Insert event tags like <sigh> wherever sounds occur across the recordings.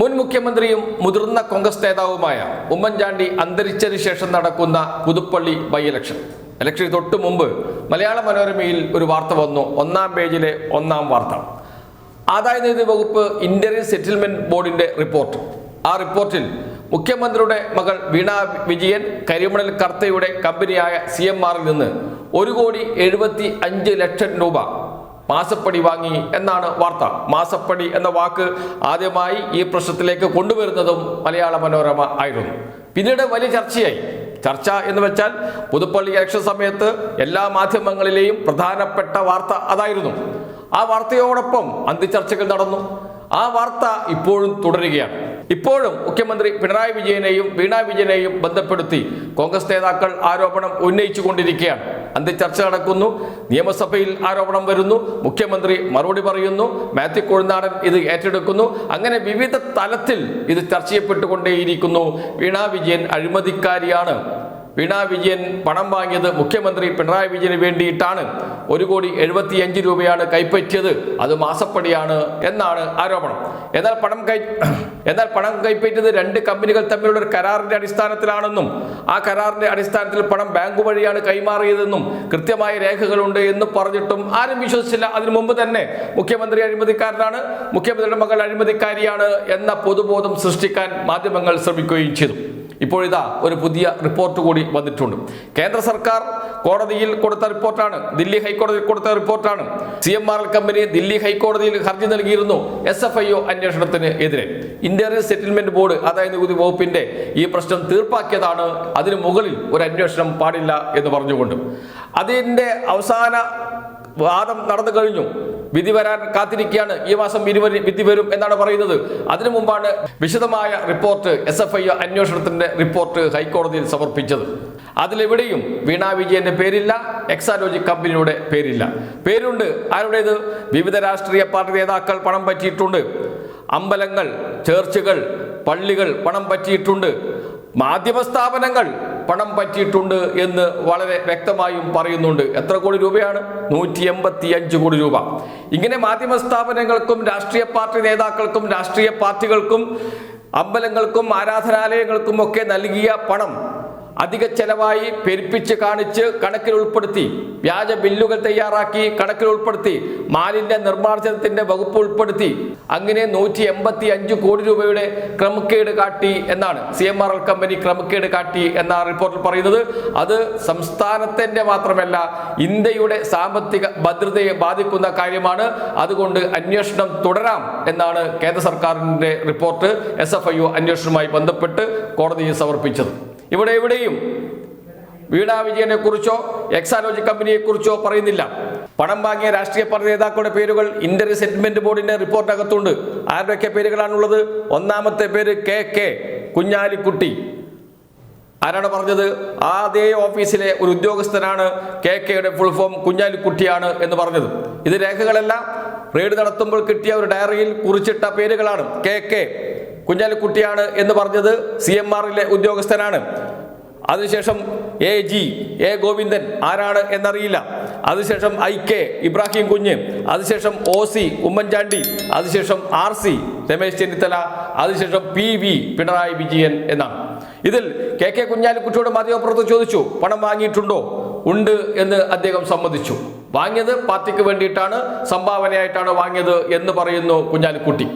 മുൻ മുഖ്യമന്ത്രിയും മുതിർന്ന കോൺഗ്രസ് നേതാവുമായ ഉമ്മൻചാണ്ടി അന്തരിച്ചതിന് ശേഷം നടക്കുന്ന പുതുപ്പള്ളി ബൈ ഇലക്ഷൻ ഇലക്ഷന് തൊട്ടു മുമ്പ് മലയാള മനോരമയിൽ ഒരു വാർത്ത വന്നു. ഒന്നാം പേജിലെ ഒന്നാം വാർത്ത. ആദായ നികുതി വകുപ്പ് ഇന്ത്യൻ സെറ്റിൽമെന്റ് ബോർഡിന്റെ റിപ്പോർട്ട്. ആ റിപ്പോർട്ടിൽ മുഖ്യമന്ത്രിയുടെ മകൾ വീണ വിജയൻ കരിമണൽ കർത്തയുടെ കമ്പനിയായ സി എം ആറിൽ നിന്ന് ഒരു കോടി എഴുപത്തി അഞ്ച് ലക്ഷം രൂപ മാസപ്പടി വാങ്ങി എന്നാണ് വാർത്ത. മാസപ്പടി എന്ന വാക്ക് ആദ്യമായി ഈ പ്രശ്നത്തിലേക്ക് കൊണ്ടുവരുന്നതും മലയാള മനോരമ ആയിരുന്നു. പിന്നീട് വലിയ ചർച്ചയായി. ചർച്ച എന്ന് വെച്ചാൽ പുതുപ്പള്ളി ഇലക്ഷൻ സമയത്ത് എല്ലാ മാധ്യമങ്ങളിലെയും പ്രധാനപ്പെട്ട വാർത്ത അതായിരുന്നു. ആ വാർത്തയോടൊപ്പം അന്തിചർച്ചകൾ നടന്നു. ആ വാർത്ത ഇപ്പോഴും തുടരുകയാണ്. ഇപ്പോഴും മുഖ്യമന്ത്രി പിണറായി വിജയനെയും വീണ വിജയനെയും ബന്ധപ്പെടുത്തി കോൺഗ്രസ് നേതാക്കൾ ആരോപണം ഉന്നയിച്ചു കൊണ്ടിരിക്കുകയാണ് അന്തിചർച്ച നടക്കുന്നു നിയമസഭയിൽ ആരോപണം വരുന്നു മുഖ്യമന്ത്രി മറുപടി പറയുന്നു മാത്യു കൊഴുനാടൻ ഇത് ഏറ്റെടുക്കുന്നു. അങ്ങനെ വിവിധ തലത്തിൽ ഇത് ചർച്ച ചെയ്യപ്പെട്ടുകൊണ്ടേയിരിക്കുന്നു വീണ വിജയൻ അഴിമതിക്കാരിയാണ്. വീണ വിജയൻ പണം വാങ്ങിയത് മുഖ്യമന്ത്രി പിണറായി വിജയന് വേണ്ടിയിട്ടാണ്. ഒരു കോടി എഴുപത്തിയഞ്ച് രൂപയാണ് കൈപ്പറ്റിയത്. അത് മാസപ്പടിയാണ് എന്നാണ് ആരോപണം. എന്നാൽ പണം കൈ <clears throat> എന്നാൽ പണം കൈപ്പറ്റിയത് രണ്ട് കമ്പനികൾ തമ്മിലുള്ള ഒരു കരാറിന്റെ അടിസ്ഥാനത്തിലാണെന്നും ആ കരാറിന്റെ അടിസ്ഥാനത്തിൽ പണം ബാങ്ക് വഴിയാണ് കൈമാറിയതെന്നും കൃത്യമായ രേഖകളുണ്ട് എന്ന് പറഞ്ഞിട്ടും ആരും വിശ്വസിച്ചില്ല. അതിനു മുമ്പ് തന്നെ മുഖ്യമന്ത്രി അഴിമതിക്കാരനാണ് മുഖ്യമന്ത്രിയുടെ മകൾ അഴിമതിക്കാരിയാണ് എന്ന പൊതുബോധം സൃഷ്ടിക്കാൻ മാധ്യമങ്ങൾ ശ്രമിക്കുകയും ചെയ്തു. ഇപ്പോഴിതാ ഒരു പുതിയ റിപ്പോർട്ട് കൂടി വന്നിട്ടുണ്ട്. കേന്ദ്ര സർക്കാർ കോടതിയിൽ കൊടുത്ത റിപ്പോർട്ടാണ്. ദില്ലി ഹൈക്കോടതിയിൽ കൊടുത്ത റിപ്പോർട്ടാണ്. C M R L company Delhi ഹൈക്കോടതിയിൽ ഹർജി നൽകിയിരുന്നു എസ് എഫ് ഐ ഒ അന്വേഷണത്തിന് എതിരെ. ഇന്റീരിയർ സെറ്റിൽമെന്റ് ബോർഡ് ആദായ നികുതി വകുപ്പിന്റെ ഈ പ്രശ്നം തീർപ്പാക്കിയതാണ്. അതിനു മുകളിൽ ഒരു അന്വേഷണം പാടില്ല എന്ന് പറഞ്ഞുകൊണ്ട്. അതിന്റെ അവസാന വാദം നടന്നു കഴിഞ്ഞു. വിധി വരാൻ കാത്തിരിക്കുകയാണ്. ഈ മാസം വിധി വരും എന്നാണ് പറയുന്നത്. അതിനു മുമ്പാണ് വിശദമായ റിപ്പോർട്ട് എസ് എഫ് ഐ അന്വേഷണത്തിന്റെ റിപ്പോർട്ട് ഹൈക്കോടതിയിൽ സമർപ്പിച്ചത്. അതിലെവിടെയും വീണ വിജയന്റെ പേരില്ല എക്സാലോജി കമ്പനിയുടെ പേരില്ല. പേരുണ്ട്. ആരുടേത്? വിവിധ രാഷ്ട്രീയ പാർട്ടി നേതാക്കൾ പണം പറ്റിയിട്ടുണ്ട്. അമ്പലങ്ങൾ ചേർച്ചുകൾ പള്ളികൾ പണം പറ്റിയിട്ടുണ്ട്. മാധ്യമ സ്ഥാപനങ്ങൾ പണം പറ്റിയിട്ടുണ്ട് എന്ന് വളരെ വ്യക്തമായും പറയുന്നുണ്ട്. എത്ര കോടി രൂപയാണ്? നൂറ്റി എൺപത്തി അഞ്ച് കോടി രൂപ. ഇങ്ങനെ മാധ്യമ സ്ഥാപനങ്ങൾക്കും രാഷ്ട്രീയ പാർട്ടി നേതാക്കൾക്കും രാഷ്ട്രീയ പാർട്ടികൾക്കും അമ്പലങ്ങൾക്കും ആരാധനാലയങ്ങൾക്കും ഒക്കെ നൽകിയ പണം അധിക ചെലവായി പെരുപ്പിച്ച് കാണിച്ച് കണക്കിൽ ഉൾപ്പെടുത്തി. വ്യാജ ബില്ലുകൾ തയ്യാറാക്കി കണക്കിൽ ഉൾപ്പെടുത്തി. മാലിന്യ നിർമ്മാർജനത്തിന്റെ വകുപ്പ് ഉൾപ്പെടുത്തി. അങ്ങനെ നൂറ്റി എൺപത്തി അഞ്ച് കോടി രൂപയുടെ ക്രമക്കേട് കാട്ടി എന്നാണ് C M R L company ക്രമക്കേട് കാട്ടി എന്ന റിപ്പോർട്ടിൽ പറയുന്നത്. അത് സംസ്ഥാനത്തിന്റെ മാത്രമല്ല ഇന്ത്യയുടെ സാമ്പത്തിക ഭദ്രതയെ ബാധിക്കുന്ന കാര്യമാണ്. അതുകൊണ്ട് അന്വേഷണം തുടരാം എന്നാണ് കേന്ദ്ര സർക്കാരിന്റെ report. S F I O അന്വേഷണവുമായി ബന്ധപ്പെട്ട് കോടതിയിൽ സമർപ്പിച്ചത്. ഇവിടെ എവിടെയും വീണാ വിജയനെ കുറിച്ചോ എക്സാലോജി കമ്പനിയെ കുറിച്ചോ പറയുന്നില്ല. പണം വാങ്ങിയ രാഷ്ട്രീയ പാർട്ടി നേതാക്കളുടെ പേരുകൾ ഇന്റർ സെറ്റിൽമെന്റ് ബോർഡിന്റെ റിപ്പോർട്ടിനകത്തുണ്ട്. ആരുടെയൊക്കെ പേരുകളാണുള്ളത്? ഒന്നാമത്തെ പേര് കെ കെ കുഞ്ഞാലിക്കുട്ടി. ആരാണ് പറഞ്ഞത്? ആ അതേ ഓഫീസിലെ ഒരു ഉദ്യോഗസ്ഥനാണ് കെ കെയുടെ ഫുൾ ഫോം കുഞ്ഞാലിക്കുട്ടിയാണ് എന്ന് പറഞ്ഞത്. ഇത് രേഖകളെല്ലാം റെയ്ഡ് നടത്തുമ്പോൾ കിട്ടിയ ഒരു ഡയറിയിൽ കുറിച്ചിട്ട പേരുകളാണ് കെ കെ. കുഞ്ഞാലിക്കുട്ടിയാണ് എന്ന് പറഞ്ഞത് സി എം ആറിലെ ഉദ്യോഗസ്ഥനാണ്. അതിനുശേഷം എ ജി എ ഗോവിന്ദൻ ആരാണ് എന്നറിയില്ല. അതിനുശേഷം ഐ കെ ഇബ്രാഹിം കുഞ്ഞ്. അതിനുശേഷം ഒ സി ഉമ്മൻചാണ്ടി. അതിനുശേഷം ആർ സി രമേശ് ചെന്നിത്തല. അതിനുശേഷം പി വി പിണറായി വിജയൻ എന്നാണ്. ഇതിൽ കെ കെ കുഞ്ഞാലിക്കുട്ടിയോട് മാധ്യമപ്രവർത്തകർ ചോദിച്ചു പണം വാങ്ങിയിട്ടുണ്ടോ? ഉണ്ട് എന്ന് അദ്ദേഹം സമ്മതിച്ചു. വാങ്ങിയത് പാർട്ടിക്ക് വേണ്ടിയിട്ടാണ് സംഭാവനയായിട്ടാണ് വാങ്ങിയത് എന്ന് പറയുന്നു കുഞ്ഞാലിക്കുട്ടി.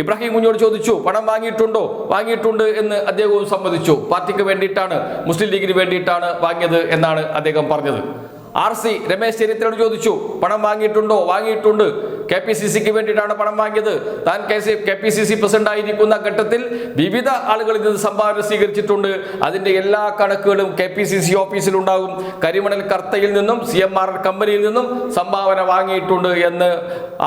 ഇബ്രാഹിം കുഞ്ഞോട് ചോദിച്ചു പണം വാങ്ങിയിട്ടുണ്ടോ? വാങ്ങിയിട്ടുണ്ട് എന്ന് അദ്ദേഹവും സമ്മതിച്ചു. പാർട്ടിക്ക് വേണ്ടിയിട്ടാണ് മുസ്ലിം ലീഗിന് വേണ്ടിയിട്ടാണ് വാങ്ങിയത് എന്നാണ് അദ്ദേഹം പറഞ്ഞത്. ആർ സി രമേശ് ചെന്നിത്തലയോട് ചോദിച്ചു പണം വാങ്ങിയിട്ടുണ്ടോ? വാങ്ങിയിട്ടുണ്ട്. കെ പി സി സിക്ക് വേണ്ടിയിട്ടാണ് പണം വാങ്ങിയത്. താൻ K C K P C C president ആയിരിക്കുന്ന ഘട്ടത്തിൽ വിവിധ ആളുകളിൽ നിന്ന് സംഭാവന സ്വീകരിച്ചിട്ടുണ്ട്. അതിന്റെ എല്ലാ കണക്കുകളും കെ പി സി സി ഓഫീസിലുണ്ടാകും കരിമണൽ കർത്തയിൽ നിന്നും സി എം ആർ കമ്പനിയിൽ നിന്നും സംഭാവന വാങ്ങിയിട്ടുണ്ട് എന്ന്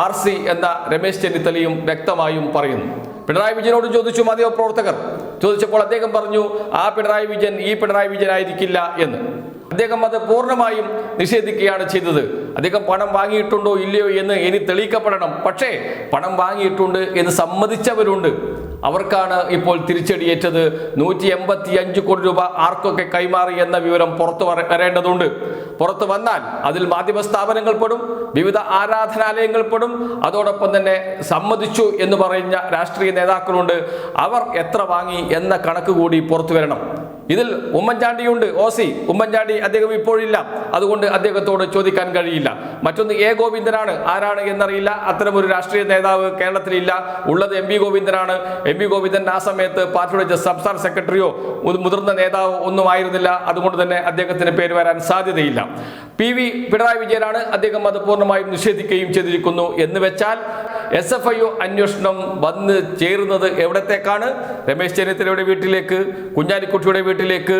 ആർ സി എന്ന രമേശ് ചെന്നിത്തലയും വ്യക്തമായും പറയുന്നു. പിണറായി വിജയനോട് ചോദിച്ചു മാധ്യമ പ്രവർത്തകർ ചോദിച്ചപ്പോൾ അദ്ദേഹം പറഞ്ഞു ആ പിണറായി വിജയൻ ഈ പിണറായി വിജയൻ ആയിരിക്കില്ല എന്ന്. അദ്ദേഹം അത് പൂർണമായും നിഷേധിക്കുകയാണ് ചെയ്തത്. അദ്ദേഹം പണം വാങ്ങിയിട്ടുണ്ടോ ഇല്ലയോ എന്ന് ഇനി തെളിയിക്കപ്പെടണം. പക്ഷേ പണം വാങ്ങിയിട്ടുണ്ട് എന്ന് സമ്മതിച്ചവരുണ്ട്. അവർക്കാണ് ഇപ്പോൾ തിരിച്ചടിയേറ്റത്. നൂറ്റി എൺപത്തി അഞ്ച് കോടി രൂപ ആർക്കൊക്കെ കൈമാറി എന്ന വിവരം പുറത്തു വര- വരേണ്ടതുണ്ട്. പുറത്തു വന്നാൽ അതിൽ മാധ്യമ സ്ഥാപനങ്ങൾ പെടും വിവിധ ആരാധനാലയങ്ങൾ പെടും. അതോടൊപ്പം തന്നെ സമ്മതിച്ചു എന്ന് പറയുന്ന രാഷ്ട്രീയ നേതാക്കളുണ്ട്. അവർ എത്ര വാങ്ങി എന്ന കണക്ക് കൂടി പുറത്തു വരണം. ഇതിൽ ഉമ്മൻചാണ്ടിയുണ്ട് ഒ സി ഉമ്മൻചാണ്ടി അദ്ദേഹം ഇപ്പോഴില്ല. അതുകൊണ്ട് അദ്ദേഹത്തോട് ചോദിക്കാൻ കഴിയില്ല. മറ്റൊന്ന് എ ഗോവിന്ദനാണ്. ആരാണ് എന്നറിയില്ല. അത്തരമൊരു രാഷ്ട്രീയ നേതാവ് കേരളത്തിലില്ല. ഉള്ളത് എം വി ഗോവിന്ദനാണ്. എം വി ഗോവിന്ദൻ ആ സമയത്ത് പാർട്ടിയുടെ സംസ്ഥാന സെക്രട്ടറിയോ മുതി- മുതിർന്ന നേതാവോ ഒന്നും ആയിരുന്നില്ല. അതുകൊണ്ട് തന്നെ അദ്ദേഹത്തിന് പേര് വരാൻ സാധ്യതയില്ല. പി വി പിണറായി വിജയനാണ്. അദ്ദേഹം അത് പൂർണമായും നിഷേധിക്കുകയും ചെയ്തിരിക്കുന്നു എന്ന് വെച്ചാൽ എസ് എഫ് ഐ ഒ അന്വേഷണം വന്ന് ചേരുന്നത് എവിടത്തേക്കാണ്? രമേശ് ചെന്നിത്തലയുടെ വീട്ടിലേക്ക് കുഞ്ഞാലിക്കുട്ടിയുടെ വീട്ടിലേക്ക്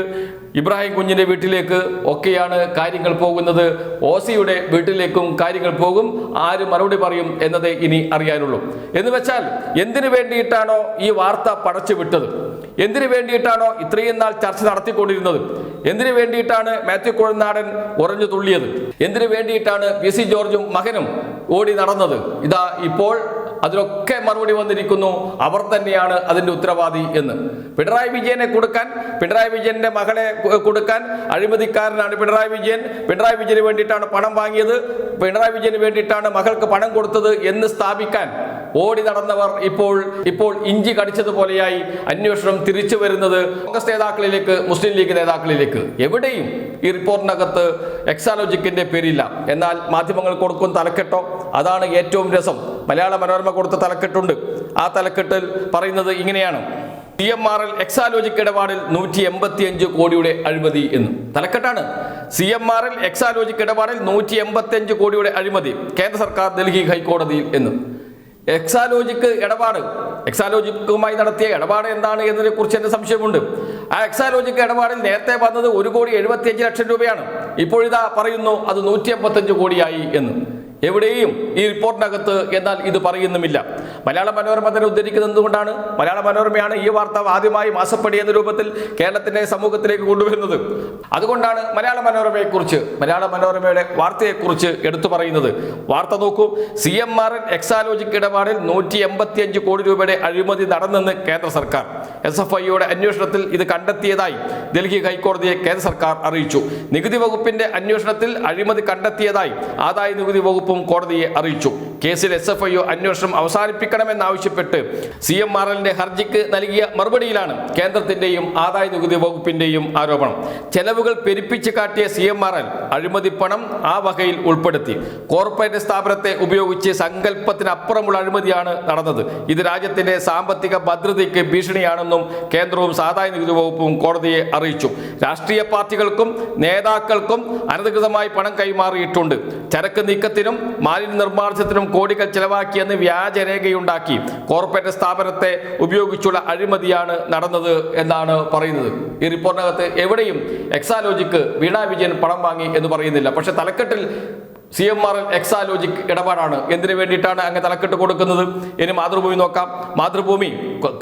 ഇബ്രാഹിം കുഞ്ഞിന്റെ വീട്ടിലേക്ക് ഒക്കെയാണ് കാര്യങ്ങൾ പോകുന്നത്. ഓസിയുടെ വീട്ടിലേക്കും കാര്യങ്ങൾ പോകും. ആര് മറുപടി പറയും എന്നതേ ഇനി അറിയാനുള്ളൂ. എന്ന് വെച്ചാൽ എന്തിനു വേണ്ടിയിട്ടാണോ ഈ വാർത്ത പടച്ചു വിട്ടത്? എന്തിനു വേണ്ടിയിട്ടാണോ ഇത്രയും നാൾ ചർച്ച നടത്തിക്കൊണ്ടിരുന്നത്? എന്തിനു വേണ്ടിയിട്ടാണ് മാത്യു കുഴനാടൻ ഉറഞ്ഞു തുള്ളിയത്? എന്തിനു വേണ്ടിയിട്ടാണ് പി സി ജോർജും മകനും ഓടി നടന്നത്. ഇതാ ഇപ്പോൾ അതിലൊക്കെ മറുപടി വന്നിരിക്കുന്നു. അവർ തന്നെയാണ് അതിന്റെ ഉത്തരവാദി എന്ന്. പിണറായി വിജയനെ കൊടുക്കാൻ പിണറായി വിജയന്റെ മകളെ കൊടുക്കാൻ അഴിമതിക്കാരനാണ് പിണറായി വിജയൻ. പിണറായി വിജയന് വേണ്ടിയിട്ടാണ് പണം വാങ്ങിയത്. പിണറായി വിജയന് വേണ്ടിയിട്ടാണ് മകൾക്ക് പണം കൊടുത്തത് എന്ന് സ്ഥാപിക്കാൻ ഓടി നടന്നവർ ഇപ്പോൾ ഇപ്പോൾ ഇഞ്ചി കടിച്ചതുപോലെയായി അന്വേഷണം തിരിച്ചു വരുന്നത് കോൺഗ്രസ് നേതാക്കളിലേക്ക് മുസ്ലിം ലീഗ് നേതാക്കളിലേക്ക്. എവിടെയും ഈ റിപ്പോർട്ടിനകത്ത് എക്സാലോജിക്കിന്റെ പേരില്ല. എന്നാൽ മാധ്യമങ്ങൾ കൊടുക്കും തലക്കെട്ടോ? അതാണ് ഏറ്റവും രസം. മലയാള മനോരമ കൊടുത്ത തലക്കെട്ടുണ്ട്. ആ തലക്കെട്ടിൽ പറയുന്നത് ഇങ്ങനെയാണ്. T M R L Exalogic ഇടപാടിൽ നൂറ്റി എൺപത്തി അഞ്ച് കോടിയുടെ അഴിമതി എന്ന്. തലക്കെട്ടാണ്. C M R L Exalogic ഇടപാടിൽ നൂറ്റി എൺപത്തി അഞ്ച് കോടിയുടെ അഴിമതി കേന്ദ്ര സർക്കാർ ഡൽഹി ഹൈക്കോടതിയിൽ എന്ന്. എക്സാലോജിക്ക് ഇടപാട്. എക്സാലോജിക്കുമായി നടത്തിയ ഇടപാട് എന്താണ് എന്നതിനെ കുറിച്ച് എന്റെ സംശയമുണ്ട്. ആ എക്സാലോജിക്ക് ഇടപാടിൽ നേരത്തെ വന്നത് ഒരു കോടി എഴുപത്തിയഞ്ച് ലക്ഷം രൂപയാണ്. ഇപ്പോഴിതാ പറയുന്നു അത് നൂറ്റി കോടിയായി എന്ന്. എവിടെയും ഈ റിപ്പോർട്ടിനകത്ത് എന്നാൽ ഇത് പറയുന്നുമില്ല. മലയാള മനോരമ തന്നെ ഉദ്ധരിക്കുന്നത് എന്തുകൊണ്ടാണ് മലയാള മനോരമയാണ് ഈ വാർത്ത ആദ്യമായി മാസപ്പടി എന്ന രൂപത്തിൽ കേരളത്തിന്റെ സമൂഹത്തിലേക്ക് കൊണ്ടുവരുന്നത്. അതുകൊണ്ടാണ് മലയാള മനോരമയെക്കുറിച്ച് മലയാള മനോരമയുടെ വാർത്തയെക്കുറിച്ച് എടുത്തു പറയുന്നത്. വാർത്ത നോക്കൂ C M R N Exalogic ഇടപാടിൽ നൂറ്റി എൺപത്തി അഞ്ച് കോടി രൂപയുടെ അഴിമതി നടന്നെന്ന് കേന്ദ്ര സർക്കാർ. എസ് എഫ് ഐയുടെ അന്വേഷണത്തിൽ ഇത് കണ്ടെത്തിയതായി ഡൽഹി ഹൈക്കോടതിയെ കേന്ദ്ര സർക്കാർ അറിയിച്ചു. നികുതി വകുപ്പിന്റെ അന്വേഷണത്തിൽ അഴിമതി കണ്ടെത്തിയതായി ആദായ നികുതി വകുപ്പും കോടതിയെ അറിയിച്ചു. കേസിൽ എസ് എഫ് ഐ അന്വേഷണം അവസാനിപ്പിക്കണമെന്നാവശ്യപ്പെട്ട് സി എം ആർ എല്ലിന്റെ ഹർജിക്ക് നൽകിയ മറുപടിയിലാണ് കേന്ദ്രത്തിന്റെയും ആദായ നികുതി വകുപ്പിന്റെയും ആരോപണം. ചെലവുകൾ പെരുപ്പിച്ച് കാട്ടിയ സി എം ആർ എൽ അഴിമതി പണം ആ വകയിൽ ഉൾപ്പെടുത്തി. കോർപ്പറേറ്റ് സ്ഥാപനത്തെ ഉപയോഗിച്ച് സങ്കല്പത്തിനപ്പുറമുള്ള അഴിമതിയാണ് നടന്നത്. ഇത് രാജ്യത്തിന്റെ സാമ്പത്തിക ഭദ്രതയ്ക്ക് ഭീഷണിയാണെന്നും കേന്ദ്രവും ആദായ നികുതി വകുപ്പും കോടതിയെ അറിയിച്ചു. രാഷ്ട്രീയ പാർട്ടികൾക്കും നേതാക്കൾക്കും അനധികൃതമായി പണം കൈമാറിയിട്ടുണ്ട്. ചരക്ക് നീക്കത്തിനും മാലിന്യ നിർമ്മാർജത്തിനും കോടികൾ ചെലവാക്കിയെന്ന് വ്യാജരേഖയുണ്ടാക്കി. കോർപ്പറേറ്റ് സ്ഥാപനത്തെ ഉപയോഗിച്ചുള്ള അഴിമതിയാണ് നടന്നത് എന്നാണ് പറയുന്നത്. ഈ റിപ്പോർട്ടിനകത്ത് എവിടെയും എക്സാലോജിക്ക് വീണ വിജയൻ പണം വാങ്ങി എന്ന് പറയുന്നില്ല. പക്ഷെ തലക്കെട്ടിൽ സി എം ആർ എക്സാലോജിക് ഇടപാടാണ്. എന്തിനു വേണ്ടിയിട്ടാണ് അങ്ങ് തലക്കെട്ട് കൊടുക്കുന്നത്? ഇനി മാതൃഭൂമി നോക്കാം. മാതൃഭൂമി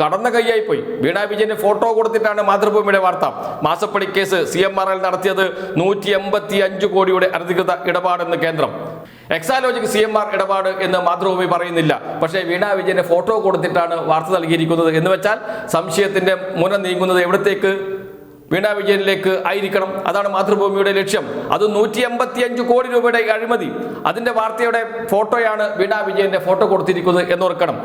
കടന്ന കൈയായി പോയി. വീണ വിജയന് ഫോട്ടോ കൊടുത്തിട്ടാണ് മാതൃഭൂമിയുടെ വാർത്ത. മാസപ്പടി case C M R L നടത്തിയത് നൂറ്റി എൺപത്തി അഞ്ച് കോടിയുടെ അനധികൃത ഇടപാടെന്ന് കേന്ദ്രം. എക്സാലോജിക് സി എം ആർ ഇടപാട് എന്ന് മാതൃഭൂമി പറയുന്നില്ല. പക്ഷേ വീണ വിജയന് ഫോട്ടോ കൊടുത്തിട്ടാണ് വാർത്ത നൽകിയിരിക്കുന്നത് എന്ന് വെച്ചാൽ സംശയത്തിന്റെ മുന നീങ്ങുന്നത് എവിടത്തേക്ക്? വീണ വിജയനിലേക്ക് ആയിരിക്കണം. അതാണ് മാതൃഭൂമിയുടെ ലക്ഷ്യം. അത് നൂറ്റി എൺപത്തി അഞ്ച് കോടി രൂപയുടെ അഴിമതി. അതിന്റെ വാർത്തയുടെ ഫോട്ടോയാണ് വീണ വിജയന്റെ ഫോട്ടോ കൊടുത്തിരിക്കുന്നത് എന്നോർക്കണം.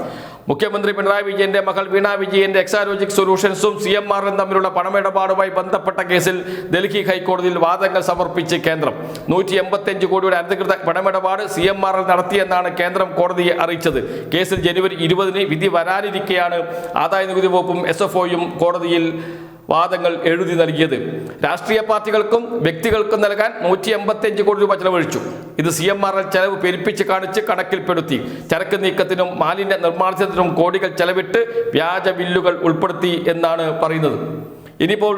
മുഖ്യമന്ത്രി പിണറായി വിജയന്റെ മകൾ വീണ വിജയന്റെ എക്സാലോജിക് സൊല്യൂഷൻസും സി എം ആറും തമ്മിലുള്ള പണമിടപാടുമായി ബന്ധപ്പെട്ട കേസിൽ ഡൽഹി ഹൈക്കോടതിയിൽ വാദങ്ങൾ സമർപ്പിച്ച് കേന്ദ്രം. നൂറ്റി എൺപത്തി അഞ്ച് കോടിയുടെ അനധികൃത പണമിടപാട് സി എം ആറിൽ നടത്തിയെന്നാണ് കേന്ദ്രം കോടതിയെ അറിയിച്ചത്. കേസിൽ ജനുവരി ഇരുപതിന് വിധി വരാനിരിക്കെയാണ് ആദായ നികുതി വകുപ്പും എസ് എഫ് ഒയും കോടതിയിൽ വാദങ്ങൾ എഴുതി നൽകിയത്. രാഷ്ട്രീയ പാർട്ടികൾക്കും വ്യക്തികൾക്കും നൽകാൻ നൂറ്റി എൺപത്തിയഞ്ച് കോടി രൂപ ചെലവഴിച്ചു. ഇത് സി എം ആർ എൽ ചെലവ് പെരുപ്പിച്ച് കാണിച്ച് കണക്കിൽപ്പെടുത്തി. ചരക്ക് നീക്കത്തിനും മാലിന്യ നിർമ്മാർജനത്തിനും കോടികൾ ചെലവിട്ട് വ്യാജ ബില്ലുകൾ ഉൾപ്പെടുത്തി എന്നാണ് പറയുന്നത്. ഇനിയിപ്പോൾ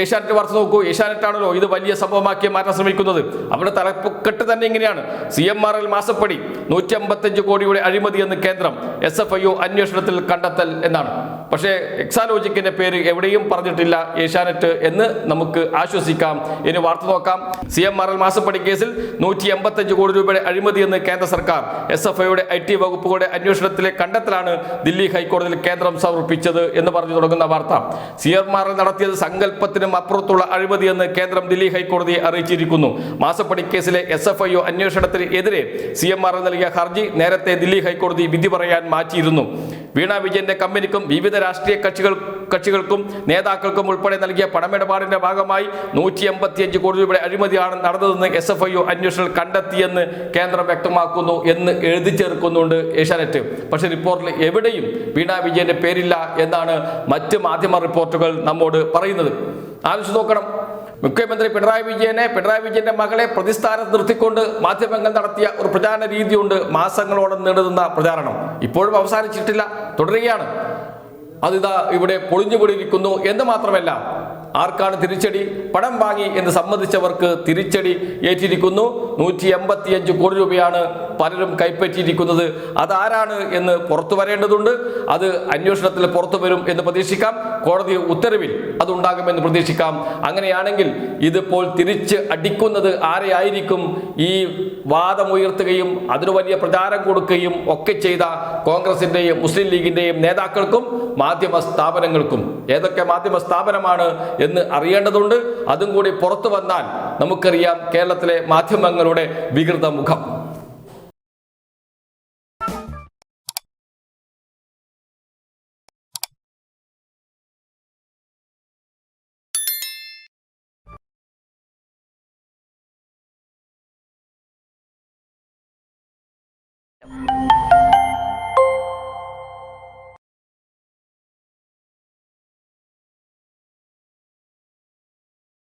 ഏഷ്യാനെറ്റ് വാർത്ത നോക്കൂ. ഏഷ്യാനെറ്റാണല്ലോ ഇത് വലിയ സംഭവമാക്കി മാറ്റാൻ ശ്രമിക്കുന്നത്. അവരുടെ തലക്കെട്ട് തന്നെ ഇങ്ങനെയാണ്. സി എം ആർ എൽ മാസപ്പടി നൂറ്റി അമ്പത്തഞ്ച് കോടിയുടെ അഴിമതി എന്ന് കേന്ദ്രം എസ് എഫ് ഐ ഒ അന്വേഷണത്തിൽ കണ്ടെത്തൽ എന്നാണ്. പക്ഷേ എക്സാലോജിക്കിന്റെ പേര് എവിടെയും പറഞ്ഞിട്ടില്ല ഏഷ്യാനെറ്റ് എന്ന് നമുക്ക് ആശ്വസിക്കാം. ഇനി വാർത്ത നോക്കാം. സി എം ആർ എൽ മാസപ്പടി കേസിൽ നൂറ്റി എൺപത്തഞ്ച് കോടി രൂപയുടെ അഴിമതി എന്ന് കേന്ദ്ര സർക്കാർ. എസ് എഫ് ഐയുടെ ഐ ടി വകുപ്പുകളുടെ അന്വേഷണത്തിലെ കണ്ടെത്തലാണ് ദില്ലി ഹൈക്കോടതിയിൽ കേന്ദ്രം സമർപ്പിച്ചത് എന്ന് പറഞ്ഞു തുടങ്ങുന്ന വാർത്ത. സി എം ആർ എൽ നടത്തിയത് സങ്കല്പത്തിനും അപ്പുറത്തുള്ള അഴിമതി എന്ന് കേന്ദ്രം ദില്ലി ഹൈക്കോടതിയെ അറിയിച്ചിരിക്കുന്നു. മാസപ്പടി കേസിലെ എസ് എഫ് ഐ അന്വേഷണത്തിന് എതിരെ സി എം ആർ നൽകിയ ഹർജി നേരത്തെ ദില്ലി ഹൈക്കോടതി വിധി പറയാൻ മാറ്റിയിരുന്നു. വീണ വിജയന്റെ കമ്പനിക്കും വിവിധ രാഷ്ട്രീയ കക്ഷികൾ കക്ഷികൾക്കും നേതാക്കൾക്കും ഉൾപ്പെടെ നൽകിയ പണമിടപാടിന്റെ ഭാഗമായി നൂറ്റി എൺപത്തിയഞ്ച് കോടി രൂപയുടെ അഴിമതിയാണ് നടന്നതെന്ന് എസ് എഫ് ഐ ഒ അന്വേഷണം കണ്ടെത്തിയെന്ന് കേന്ദ്രം വ്യക്തമാക്കുന്നു എന്ന് എഴുതി ചേർക്കുന്നുണ്ട് ഏഷ്യാനെറ്റ്. പക്ഷെ റിപ്പോർട്ടിൽ എവിടെയും വീണ വിജയന്റെ പേരില്ല എന്നാണ് മറ്റ് മാധ്യമ റിപ്പോർട്ടുകൾ നമ്മോട് പറയുന്നത്. ആലോചിച്ച് നോക്കണം. മുഖ്യമന്ത്രി പിണറായി വിജയനെ പിണറായി വിജയന്റെ മകളെ പ്രതിസ്ഥാനത്ത് നിർത്തിക്കൊണ്ട് മാധ്യമങ്ങൾ നടത്തിയ ഒരു പ്രചാരണ രീതിയുണ്ട് മാസങ്ങളോളം നീണ്ടുനിന്ന പ്രചാരണം. ഇപ്പോഴും അവസാനിച്ചിട്ടില്ല തുടരുകയാണ്. അതിതാ ഇവിടെ പൊളിഞ്ഞുപൊടിയിരിക്കുന്നു എന്ന് മാത്രമല്ല ആർക്കാണ് തിരിച്ചടി? പണം വാങ്ങി എന്ന് സമ്മതിച്ചവർക്ക് തിരിച്ചടി ഏറ്റിരിക്കുന്നു. നൂറ്റി എൺപത്തിയഞ്ച് കോടി രൂപയാണ് പലരും കൈപ്പറ്റിയിരിക്കുന്നത്. അതാരാണ് എന്ന് പുറത്തു വരേണ്ടതുണ്ട്. അത് അന്വേഷണത്തിൽ പുറത്തു വരും എന്ന് പ്രതീക്ഷിക്കാം. കോടതി ഉത്തരവിൽ അതുണ്ടാകുമെന്ന് പ്രതീക്ഷിക്കാം. അങ്ങനെയാണെങ്കിൽ ഇതിപ്പോൾ തിരിച്ച് അടിക്കുന്നത് ആരെയായിരിക്കും? ഈ വാദമുയർത്തുകയും അതിനു വലിയ പ്രചാരം കൊടുക്കുകയും ഒക്കെ ചെയ്ത കോൺഗ്രസിന്റെയും മുസ്ലിം ലീഗിന്റെയും നേതാക്കൾക്കും മാധ്യമ സ്ഥാപനങ്ങൾക്കും. ഏതൊക്കെ മാധ്യമ സ്ഥാപനമാണ് എന്ന് അറിയേണ്ടതുണ്ട്. അതും കൂടി പുറത്തു വന്നാൽ നമുക്കറിയാം കേരളത്തിലെ മാധ്യമങ്ങളുടെ വികൃത മുഖം.